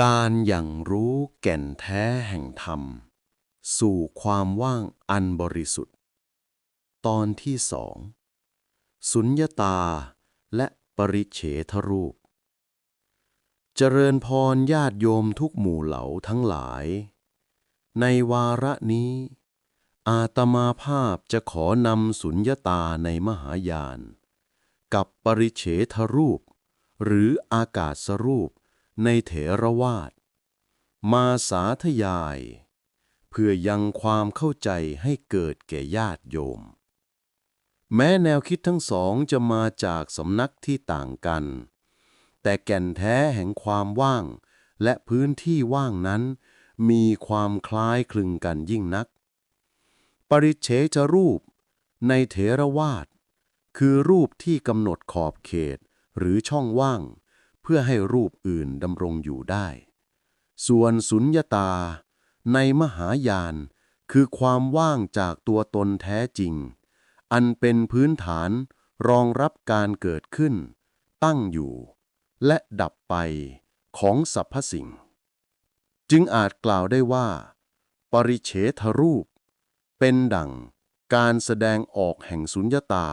การอย่างรู้แก่นแท้แห่งธรรม สู่ความว่างอันบริสุทธิ์ ตอนที่สองสุญญตาและปริเฉทรูป เจริญพรญาติโยมทุกหมู่เหล่าทั้งหลาย ในวาระนี้ อาตมาภาพจะขอนำสุญญตาในมหายาน กับปริเฉทรูป หรืออากาศรูป ในเถรวาท มาสาธยาย เพื่อยังความเข้าใจให้เกิดแก่ญาติโยม แม้แนวคิดทั้งสองจะมาจากสำนักที่ต่างกัน แต่แก่นแท้แห่งความว่างและพื้นที่ว่างนั้น มีความคล้ายคลึงกันยิ่งนัก ปริเฉจรูปในเถรวาท คือรูปที่กำหนดขอบเขตหรือช่องว่าง เพื่อให้รูปอื่นดำรงอยู่ได้ ส่วนสุญญตา ในมหายาน คือความว่างจากตัวตนแท้จริง อันเป็นพื้นฐานรองรับการเกิดขึ้น ตั้งอยู่ และดับไปของสรรพสิ่ง จึงอาจกล่าวได้ว่า ปริเฉทรูป เป็นดั่งการแสดงออกแห่งสุญญตา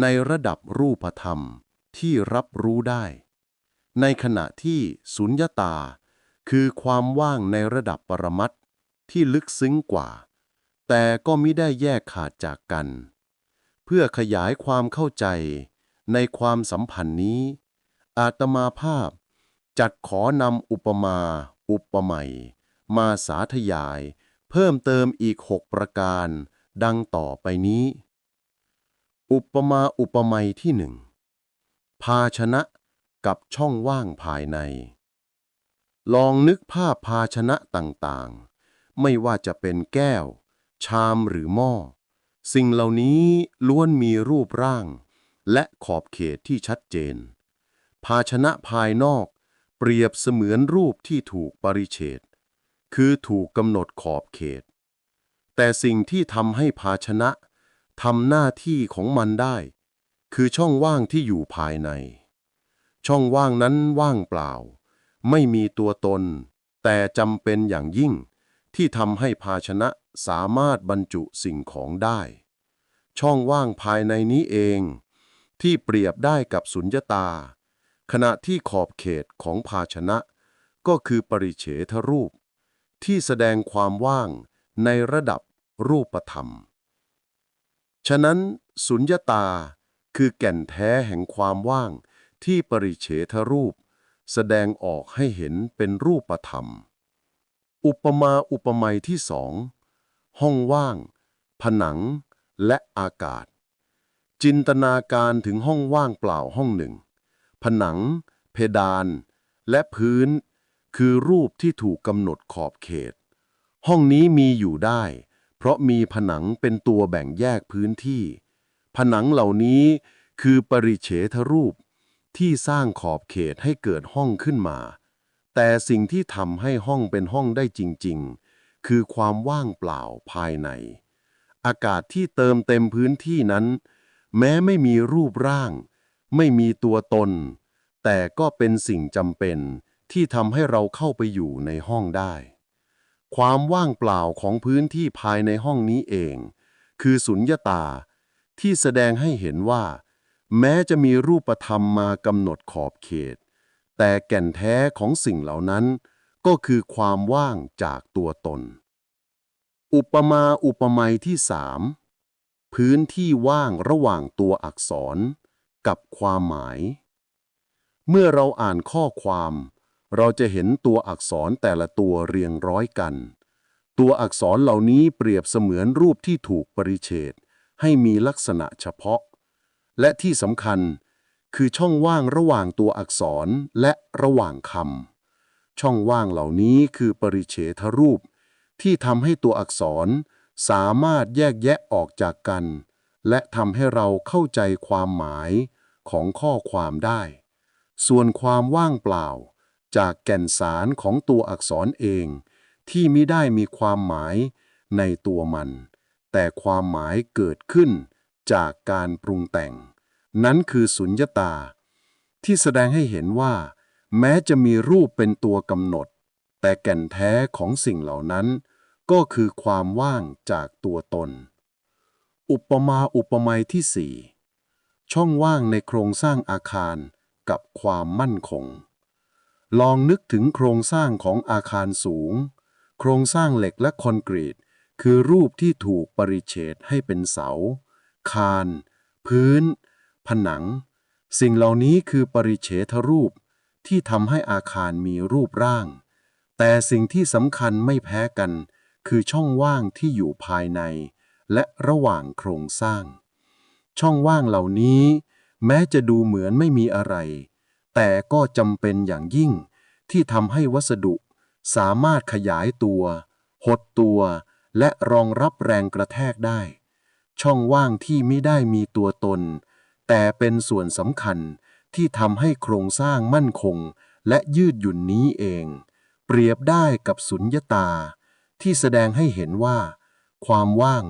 ในระดับรูปธรรมที่รับรู้ได้ ในขณะที่สุญญตา คือความว่างในระดับปรมัตที่ลึกซึ้งกว่า แต่ก็มิได้แยกขาดจากกัน เพื่อขยายความเข้าใจในความสัมพันธ์นี้ อาตมาภาพจัดขอนำอุปมา อุปไมยมาสาธยาย เพิ่มเติมอีกหกประการ ดังต่อไปนี้ อุปมาอุปไมยที่หนึ่งภาชนะ กับช่องว่างภายใน ลองนึกภาพภาชนะต่างๆ ไม่ว่าจะเป็นแก้ว ชามหรือหม้อ สิ่งเหล่านี้ล้วนมีรูปร่าง และขอบเขตที่ชัดเจน ภาชนะภายนอก เปรียบเสมือนรูปที่ถูกปริเฉดคือถูกกำหนดขอบเขต แต่สิ่งที่ทำให้ภาชนะทำหน้าที่ของมันได้ คือช่องว่างที่อยู่ภายใน ช่องว่างนั้นว่างเปล่า ไม่มีตัวตน แต่จำเป็นอย่างยิ่ง ที่ทำให้ภาชนะสามารถบรรจุสิ่งของได้ ช่องว่างภายในนี้เอง ที่เปรียบได้กับสุญญตา ขณะที่ขอบเขตของภาชนะ ก็คือปริเฉทรูป ที่แสดงความว่างในระดับรูปธรรม ฉะนั้น สุญญตาคือแก่นแท้แห่งความว่าง ที่ปริเฉทรูป แสดงออกให้เห็นเป็นรูปธรรม อุปมาอุปไมยที่สอง ห้องว่าง ผนัง และอากาศ จินตนาการถึงห้องว่างเปล่าห้องหนึ่ง ผนัง เพดาน และพื้น คือรูปที่ถูกกำหนดขอบเขต ห้องนี้มีอยู่ได้ เพราะมีผนังเป็นตัวแบ่งแยกพื้นที่ ผนังเหล่านี้คือปริเฉทรูป ที่สร้างขอบเขตให้เกิดห้องขึ้นมา แต่สิ่งที่ทำให้ห้องเป็นห้องได้จริง ๆ คือความว่างเปล่าภายใน อากาศที่เติมเต็มพื้นที่นั้น แม้ไม่มีรูปร่าง ไม่มีตัวตน แต่ก็เป็นสิ่งจำเป็นที่ทำให้เราเข้าไปอยู่ในห้องได้ ความว่างเปล่าของพื้นที่ภายในห้องนี้เอง คือสุญญตาที่แสดงให้เห็นว่า แม้จะมีรูปธรรมมากำหนดขอบเขต แต่แก่นแท้ของสิ่งเหล่านั้น ก็คือความว่างจากตัวตน อุปมาอุปไมยที่สามพื้นที่ว่างระหว่างตัวอักษร กับความหมาย เมื่อเราอ่านข้อความ เราจะเห็นตัวอักษรแต่ละตัวเรียงร้อยกัน ตัวอักษรเหล่านี้เปรียบเสมือนรูปที่ถูกปริเฉดให้มีลักษณะเฉพาะ และที่สำคัญ คือช่องว่างระหว่างตัวอักษรและระหว่างคำช่องว่างเหล่านี้คือปริเฉทรูป ที่ทำให้ตัวอักษรสามารถแยกแยะออกจากกัน และทำให้เราเข้าใจความหมายของข้อความได้ ส่วนความว่างเปล่า จากแก่นสารของตัวอักษรเอง ที่ไมิได้มีความหมายในตัวมัน แต่ความหมายเกิดขึ้นจากการปรุงแต่ง นั้นคือสุญญตา ที่แสดงให้เห็นว่า แม้จะมีรูปเป็นตัวกำหนด แต่แก่นแท้ของสิ่งเหล่านั้น ก็คือความว่างจากตัวตน อุปมาอุปไมยที่สี่ช่องว่างในโครงสร้างอาคารกับความมั่นคง ลองนึกถึงโครงสร้างของอาคารสูง โครงสร้างเหล็กและคอนกรีต คือรูปที่ถูกปริเฉดให้เป็นเสา คาน พื้น ผนัง สิ่งเหล่านี้คือปริเฉทรูปที่ทำให้อาคารมีรูปร่าง แต่สิ่งที่สำคัญไม่แพ้กัน คือช่องว่างที่อยู่ภายใน และระหว่างโครงสร้าง ช่องว่างเหล่านี้ แม้จะดูเหมือนไม่มีอะไร แต่ก็จำเป็นอย่างยิ่ง ที่ทำให้วัสดุสามารถขยายตัว หดตัว และรองรับแรงกระแทกได้ ช่องว่างที่ไม่ได้มีตัวตน แต่เป็นส่วนสำคัญที่ทำให้โครงสร้างมั่นคงและยืดหยุ่นนี้เอง เปรียบได้กับสุญญตา ที่แสดงให้เห็นว่า ความว่าง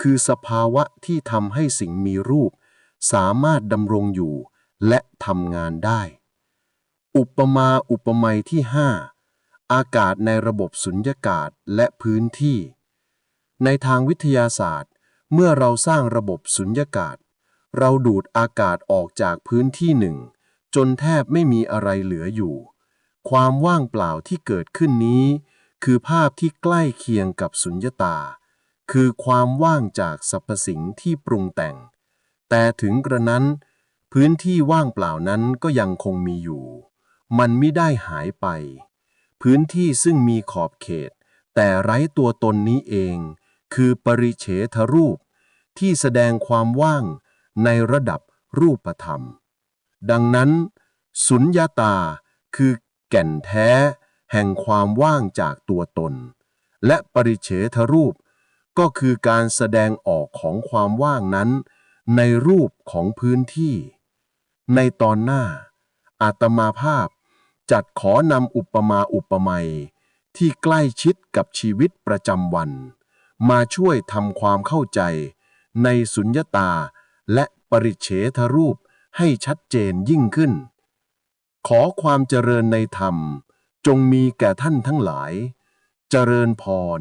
คือสภาวะที่ทำให้สิ่งมีรูป สามารถดำรงอยู่และทำงานได้ อุปมาอุปไมยที่5อากาศในระบบสุญญากาศและพื้นที่ ในทางวิทยาศาสตร์ เมื่อเราสร้างระบบสุญญากาศ เราดูดอากาศออกจากพื้นที่หนึ่ง จนแทบไม่มีอะไรเหลืออยู่ ความว่างเปล่าที่เกิดขึ้นนี้ คือภาพที่ใกล้เคียงกับสุญญตา คือความว่างจากสรรพสิ่งที่ปรุงแต่ง แต่ถึงกระนั้น พื้นที่ว่างเปล่านั้นก็ยังคงมีอยู่ มันไม่ได้หายไป พื้นที่ซึ่งมีขอบเขต แต่ไร้ตัวตนนี้เอง คือปริเฉทรูป ที่แสดงความว่าง ในระดับรูปธรรม ดังนั้น สุญญาตาคือแก่นแท้ แห่งความว่างจากตัวตน และปริเฉทรูป ก็คือการแสดงออกของความว่างนั้น ในรูปของพื้นที่ ในตอนหน้า อาตมาภาพจัดขอนำอุปมาอุปไมยที่ใกล้ชิดกับชีวิตประจำวัน มาช่วยทำความเข้าใจในสุญญตา และปริเฉทรูปให้ชัดเจนยิ่งขึ้น ขอความเจริญในธรรมจงมีแก่ท่านทั้งหลาย เจริญพร